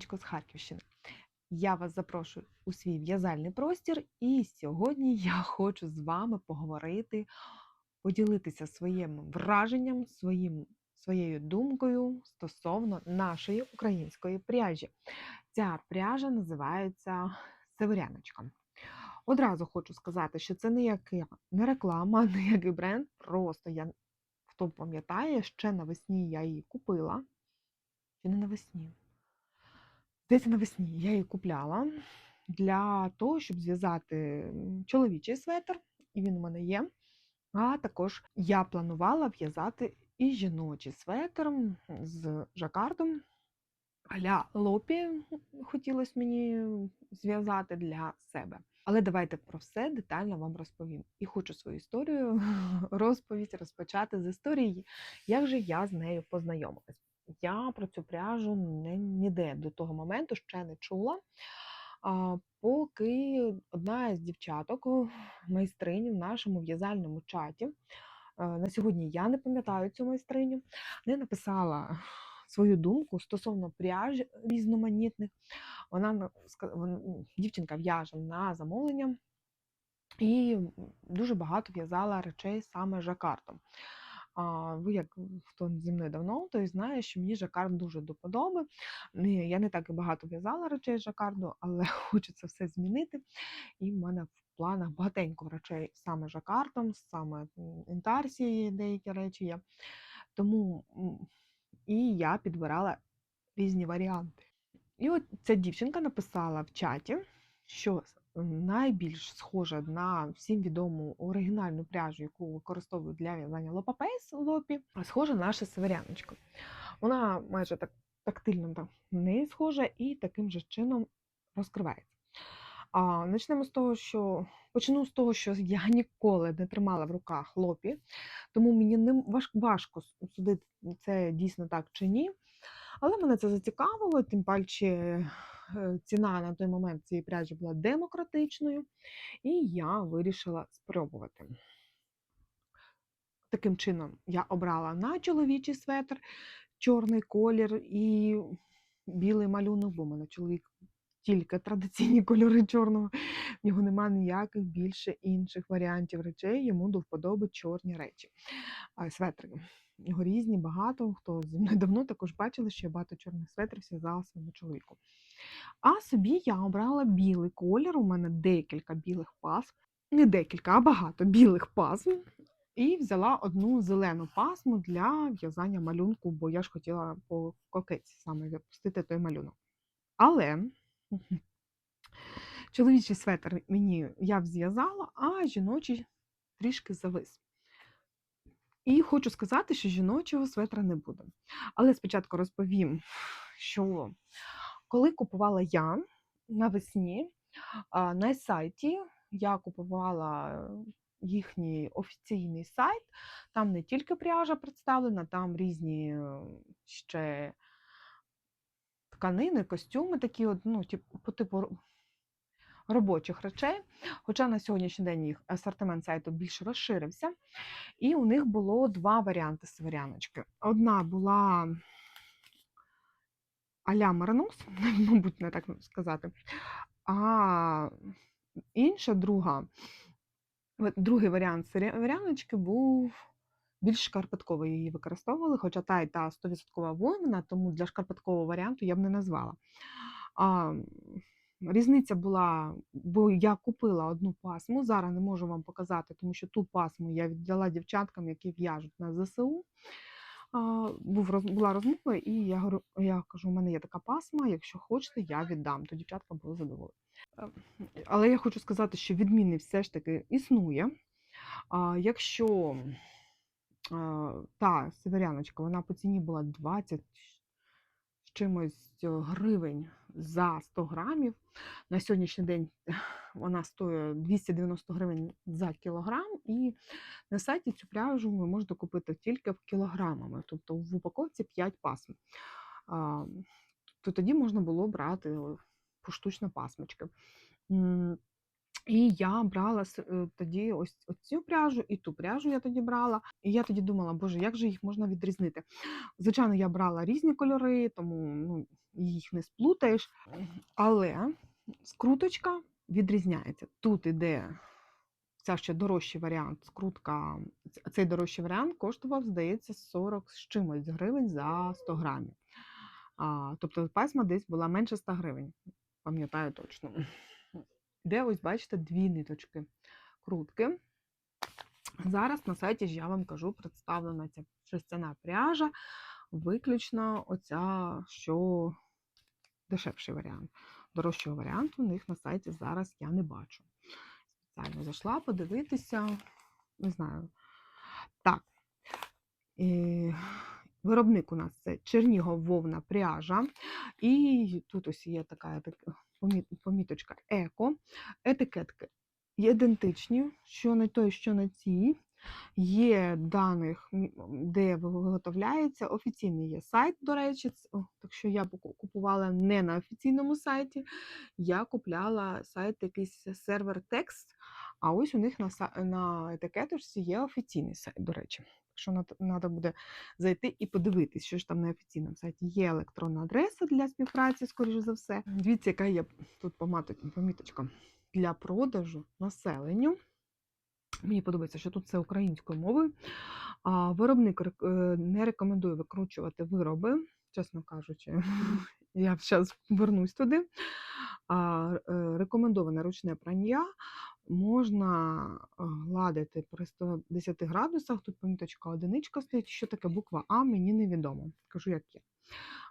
Сонечко з Харківщини. Я вас запрошую у свій в'язальний простір, і сьогодні я хочу з вами поговорити, поділитися своїм враженням, своїм, своєю думкою стосовно нашої української пряжі. Ця пряжа називається Северяночка. Одразу хочу сказати, що це ніяка не реклама, ніякий бренд. Просто я хто пам'ятає, ще навесні я її купила. Чи не навесні? Десь навесні я її купляла для того, щоб зв'язати чоловічий светр, і він у мене є. А також я планувала в'язати і жіночий светр з жакардом. Аля лопі хотілося мені зв'язати для себе. Але давайте про все детально вам розповім. І хочу свою історію розповідь розпочати з історії, як же я з нею познайомилась. Я про цю пряжу не, ніде до того моменту ще не чула. А, поки одна з дівчаток, о, майстрині в нашому в'язальному чаті, е, на сьогодні я не пам'ятаю цю майстриню, не написала свою думку стосовно пряж різноманітних. Вона на- дівчинка в'яже на замовлення і дуже багато в'язала речей саме жакартом. А, ви, як хто зі мною давно, той знає, що мені жакард дуже до подоби. Я не так і багато в'язала речей жакарду, але хочу це все змінити. І в мене в планах багатенько речей саме жакартом, саме м, інтарсії деякі речі є. Тому і я підбирала різні варіанти. І от ця дівчинка написала в чаті, що найбільш схожа на всім відому оригінальну пряжу, яку використовують для в'язання лопапейс лопі, схожа наша северяночка. Вона майже так тактильно так неї схожа і таким же чином розкривається. А, почнемо з того, що почну з того, що я ніколи не тримала в руках лопі, тому мені не важ- важко судити, це дійсно так чи ні. Але мене це зацікавило, тим паче ціна на той момент цієї пряжі була демократичною, і я вирішила спробувати. Таким чином, я обрала на чоловічий светр чорний колір і білий малюнок, бо в мене чоловік тільки традиційні кольори чорного. В нього немає ніяких більше інших варіантів речей, йому до вподоби чорні речі. А, Светри. Його різні, багато. Хто зі мною давно також бачили, що я багато чорних светрів зв'язала своєму чоловіку. А собі я обрала білий колір. У мене декілька білих пасм. Не декілька, а багато білих пасм. І взяла одну зелену пасму для в'язання малюнку, бо я ж хотіла по кокеці саме запустити той малюнок. Але чоловічий светр мені я зв'язала, а жіночий трішки завис. І хочу сказати, що жіночого светра не буде. Але спочатку розповім, що коли купувала я навесні на сайті, я купувала їхній офіційний сайт. Там не тільки пряжа представлена, там різні е, ще тканини, костюми, такі, ну, тип- по типу робочих речей. Хоча на сьогоднішній день їх асортимент сайту більш розширився. І у них було два варіанти северяночки. Одна була а-ля Маранос, мабуть, не так сказати. А інша друга, другий варіант северяночки був більш шкарпетковий. Її використовували, хоча та і та 100% вовна, тому для шкарпеткового варіанту я б не назвала. А, різниця була, бо я купила одну пасму, зараз не можу вам показати, тому що ту пасму я віддала дівчаткам, які в'яжуть на ЗСУ. Був, була розмова, і я, я кажу, у мене є така пасма, якщо хочете, я віддам. То дівчатка були задоволені. Е, Але я хочу сказати, що відміни все ж таки існує. Якщо та северяночка, вона по ціні була 20 з чимось е, гривень за 100 грамів. На сьогоднішній день вона стоїть 290 гривень за кілограм, і на сайті цю пряжу ви можете купити тільки кілограмами, тобто в упаковці 5 пасм. То тоді можна було брати поштучно пасмочки. І я брала е, тоді ось цю пряжу і ту пряжу я тоді брала. І я тоді думала, боже, як же їх можна відрізнити? Звичайно, я брала різні кольори, тому ну, їх не сплутаєш. Але скруточка відрізняється. Тут іде ця ще дорожчий варіант. Скрутка, цей дорожчий варіант коштував, здається, 40 з чимось гривень за 100 грамів. А, тобто пасма десь була менше 100 гривень, пам'ятаю точно. Де ось бачите дві ниточки крутки. Зараз на сайті ж я вам кажу, представлена ця шерстяна пряжа, виключно оця, що дешевший варіант. Дорожчого варіанту у них на сайті зараз я не бачу. Спеціально зайшла подивитися, не знаю. Так. І виробник у нас це Чернігов вовна пряжа. І тут ось є така так- помі- поміточка еко. Етикетки ідентичні, що на той, що на цій. Є даних, де виготовляється. Офіційний є сайт, до речі. Так що я купувала не на офіційному сайті, я купляла сайт якийсь сервер текст. А ось у них на, на є офіційний сайт, до речі. Якщо треба буде зайти і подивитись, що ж там на офіційному сайті є електронна адреса для співпраці, скоріше за все. Дивіться, яка є тут поміточка для продажу населенню. Мені подобається, що тут все українською мовою. А, виробник е, не рекомендує викручувати вироби, чесно кажучи. Я зараз вернусь туди. А, е, рекомендоване ручне прання можна гладити при 110 градусах. Тут поміточка одиничка стоїть. Що таке буква А, мені невідомо. Кажу, як є.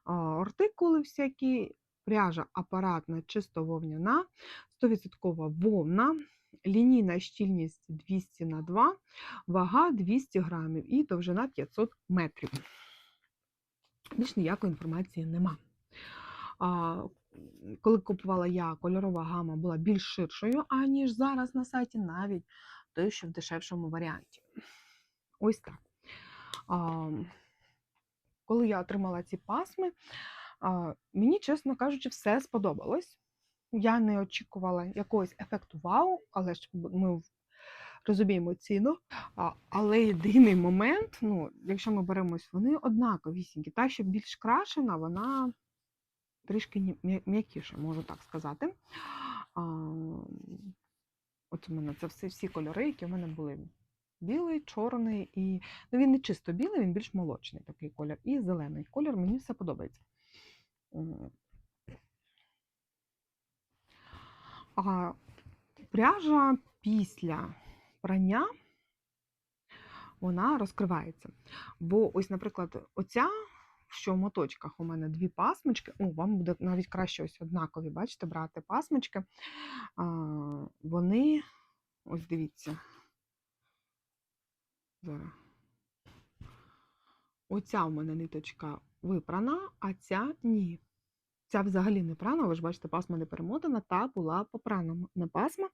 Артикули всякі, пряжа апаратна, чисто вовняна, 100% вовна, лінійна щільність 200 на 2, вага 200 грамів і довжина 500 метрів. Більш ніякої інформації нема. Коли купувала я, кольорова гама була більш ширшою, аніж зараз на сайті, навіть той, що в дешевшому варіанті. Ось так. А, коли я отримала ці пасми, а, мені, чесно кажучи, все сподобалось. Я не очікувала якогось ефекту вау, але ж ми розуміємо ціну. А, але єдиний момент, ну, якщо ми беремось, вони однаковісінькі. Та, що більш крашена, вона трішки ні- м'я- м'якіша, можу так сказати. От у мене це все всі кольори, які в мене були. Білий, чорний і. Ну, він не чисто білий, він більш молочний такий колір. І зелений колір, мені все подобається. А пряжа після прання вона розкривається. Бо ось, наприклад, оця, що в моточках у мене дві пасмочки, о, вам буде навіть краще ось однакові, бачите, брати пасмочки. А, вони, ось дивіться. Зараз. Оця у мене ниточка випрана, а ця ні. Ця взагалі не прана, ви ж бачите, пасма не перемотана, та була попрана на пасма.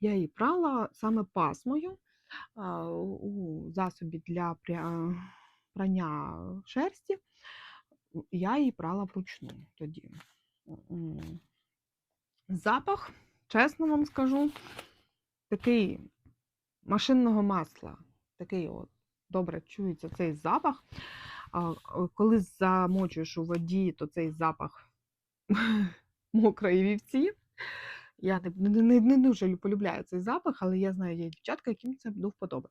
Я її прала саме пасмою у засобі для прання шерсті. Я її прала вручну тоді. Запах, чесно вам скажу, такий машинного масла. Такий от добре чується цей запах. Коли замочуєш у воді, то цей запах мокрої вівці. Я не, не, не, дуже лю- полюбляю цей запах, але я знаю, є дівчатка, яким це до вподоби.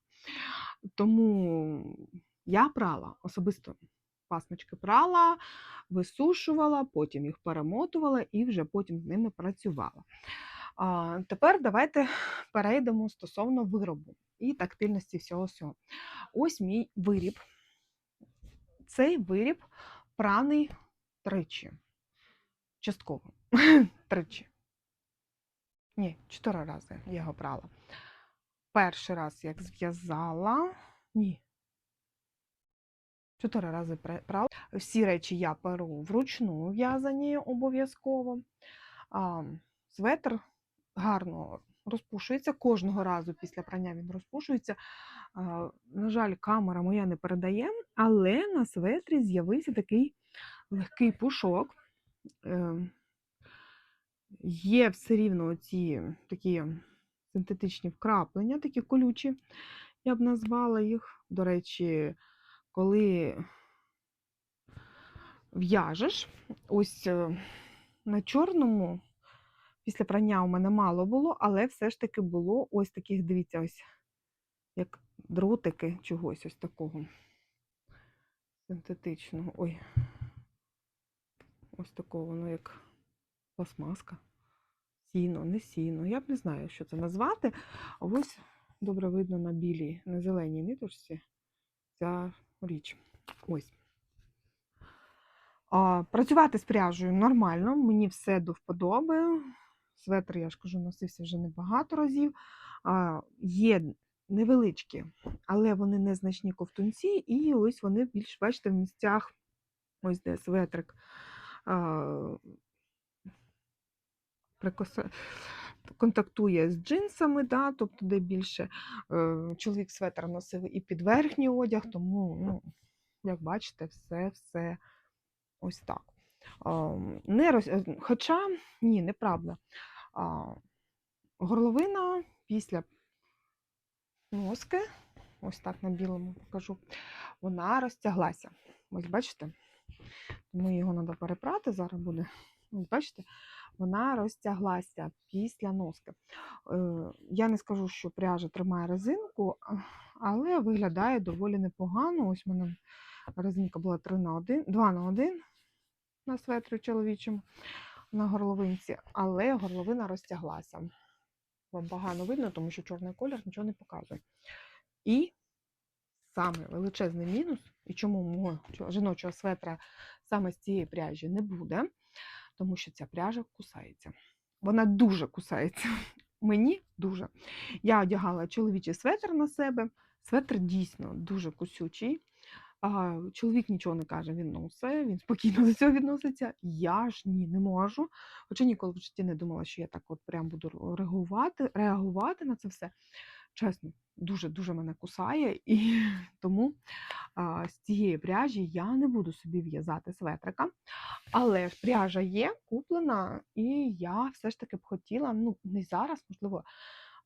Тому я прала особисто пасмочки прала, висушувала, потім їх перемотувала і вже потім з ними працювала. А, тепер давайте перейдемо стосовно виробу і тактильності всього всього. Ось мій виріб. Цей виріб праний тричі. Частково. тричі. Ні, чотири рази я його прала. Перший раз як зв'язала. Ні. Чотири рази прала. Всі речі я перу вручну в'язані обов'язково. Светр гарно розпушується. Кожного разу після прання він розпушується. На жаль, камера моя не передає, але на светрі з'явився такий легкий пушок. Е, Є все рівно ці такі синтетичні вкраплення, такі колючі, я б назвала їх. До речі, коли в'яжеш, ось е, на чорному, після прання у мене мало було, але все ж таки було ось таких, дивіться, ось як дротики чогось ось такого синтетичного. Ой, ось такого, воно як пластмаска. Сіно, не сіно. Я б не знаю, що це назвати. А ось добре видно на білій, на зеленій ниточці ця річ. Ось. А, працювати з пряжею нормально, мені все до вподоби. Светр, я ж кажу, носився вже небагато разів. А, є невеличкі, але вони незначні ковтунці, і ось вони більш, бачите, в місцях, ось де светрик. А, прикоса... контактує з джинсами, да, тобто де більше е, чоловік светр носив і під верхній одяг, тому, ну, як бачите, все все ось так. Не роз... е, Хоча, ні, неправда. Горловина після носки, ось так на білому покажу, вона розтяглася. Ось бачите? Тому його треба перепрати, зараз буде. Ось бачите, вона розтяглася після носки. Е, Я не скажу, що пряжа тримає резинку, але виглядає доволі непогано. Ось у мене резинка була 3 на 1, 2 на 1 на светрі чоловічому на горловинці, але горловина розтяглася. Вам погано видно, тому що чорний колір нічого не показує. І саме величезний мінус, і чому мого жіночого светра саме з цієї пряжі не буде, тому що ця пряжа кусається. Вона дуже кусається. Мені дуже. Я одягала чоловічий светр на себе. Светр дійсно дуже кусючий. А, чоловік нічого не каже, він носить, він спокійно до цього відноситься. Я ж ні, не можу. Хоча ніколи в житті не думала, що я так от прям буду реагувати, реагувати на це все. Чесно, дуже-дуже мене кусає, і тому а, з цієї пряжі я не буду собі в'язати светрика. Але ж пряжа є, куплена, і я все ж таки б хотіла, ну, не зараз, можливо,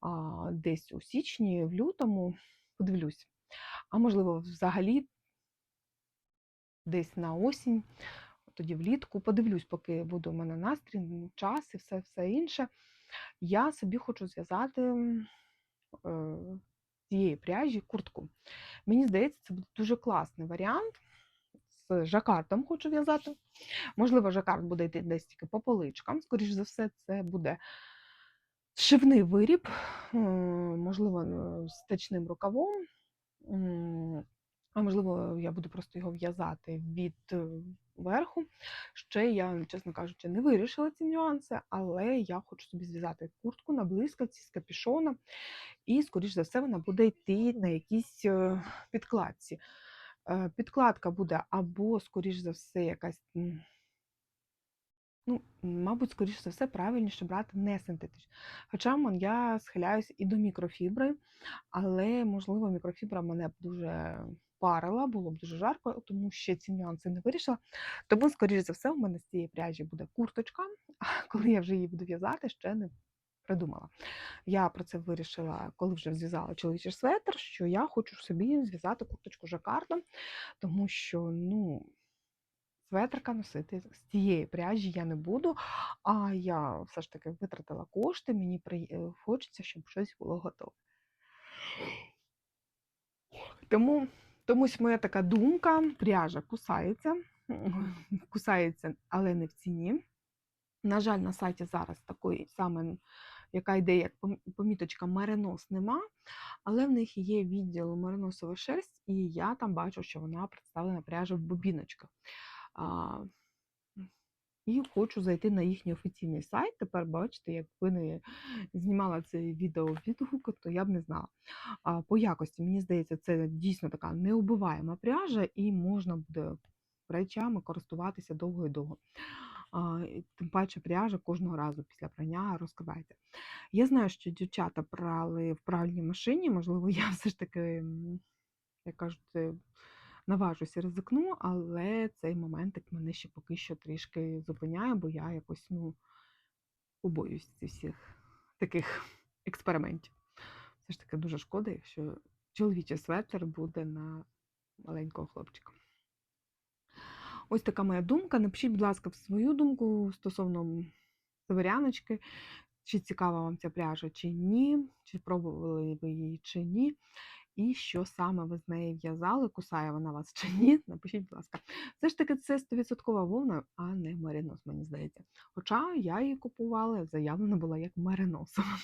а, десь у січні, в лютому, подивлюсь. А можливо, взагалі десь на осінь, тоді влітку, подивлюсь, поки буде у мене настрій, час і все, все інше. Я собі хочу зв'язати цієї пряжі куртку. Мені здається, це буде дуже класний варіант. З жакардом хочу в'язати. Можливо, жакард буде йти десь тільки по поличкам. Скоріше за все, це буде шивний виріб, можливо, з течним рукавом. А можливо, я буду просто його в'язати від е, верху. Ще я, чесно кажучи, не вирішила ці нюанси, але я хочу собі зв'язати куртку на блискавці з капішона. і, скоріш за все, вона буде йти на якійсь е, підкладці. Е, Підкладка буде або, скоріш за все, якась. Ну, мабуть, скоріш за все, правильніше брати не синтетичну. Хоча я схиляюсь і до мікрофібри, але, можливо, мікрофібра мене б дуже парила, було б дуже жарко, тому ще ці нюанси не вирішила. Тому, скоріш за все, у мене з цієї пряжі буде курточка, а коли я вже її буду в'язати, ще не придумала. Я про це вирішила, коли вже зв'язала чоловічий светр, що я хочу собі зв'язати курточку жакардом, тому що, ну. Светрика носити з цієї пряжі я не буду, а я все ж таки витратила кошти, мені е, хочеться, щоб щось було готове. Тому, томусь моя така думка, пряжа кусається, кусається, але не в ціні. На жаль, на сайті зараз такої саме, яка йде як поміточка меринос нема, але в них є відділ мериносова шерсть, і я там бачу, що вона представлена пряжа в бобіночках. І хочу зайти на їхній офіційний сайт. Тепер бачите, якби не знімала це відео відгуку, то я б не знала. А, по якості, мені здається, це дійсно така неубиваєма пряжа, і можна буде речами користуватися довго і довго. Тим паче пряжа кожного разу після прання розкривається. Я знаю, що дівчата прали в пральній машині, можливо, я все ж таки, як кажуть, наважуся ризикну, але цей моментик мене ще поки що трішки зупиняє, бо я якось ну, побоююсь цих всіх таких експериментів. Все ж таки дуже шкода, якщо чоловічий светр буде на маленького хлопчика. Ось така моя думка. Напишіть, будь ласка, свою думку стосовно северяночки. Чи цікава вам ця пряжа, чи ні, чи пробували ви її, чи ні. І що саме ви з неї в'язали, кусає вона вас чи ні, напишіть, будь ласка. Все ж таки, це 100% вовна, а не меринос, мені здається. Хоча я її купувала, заявлена була як мериносова.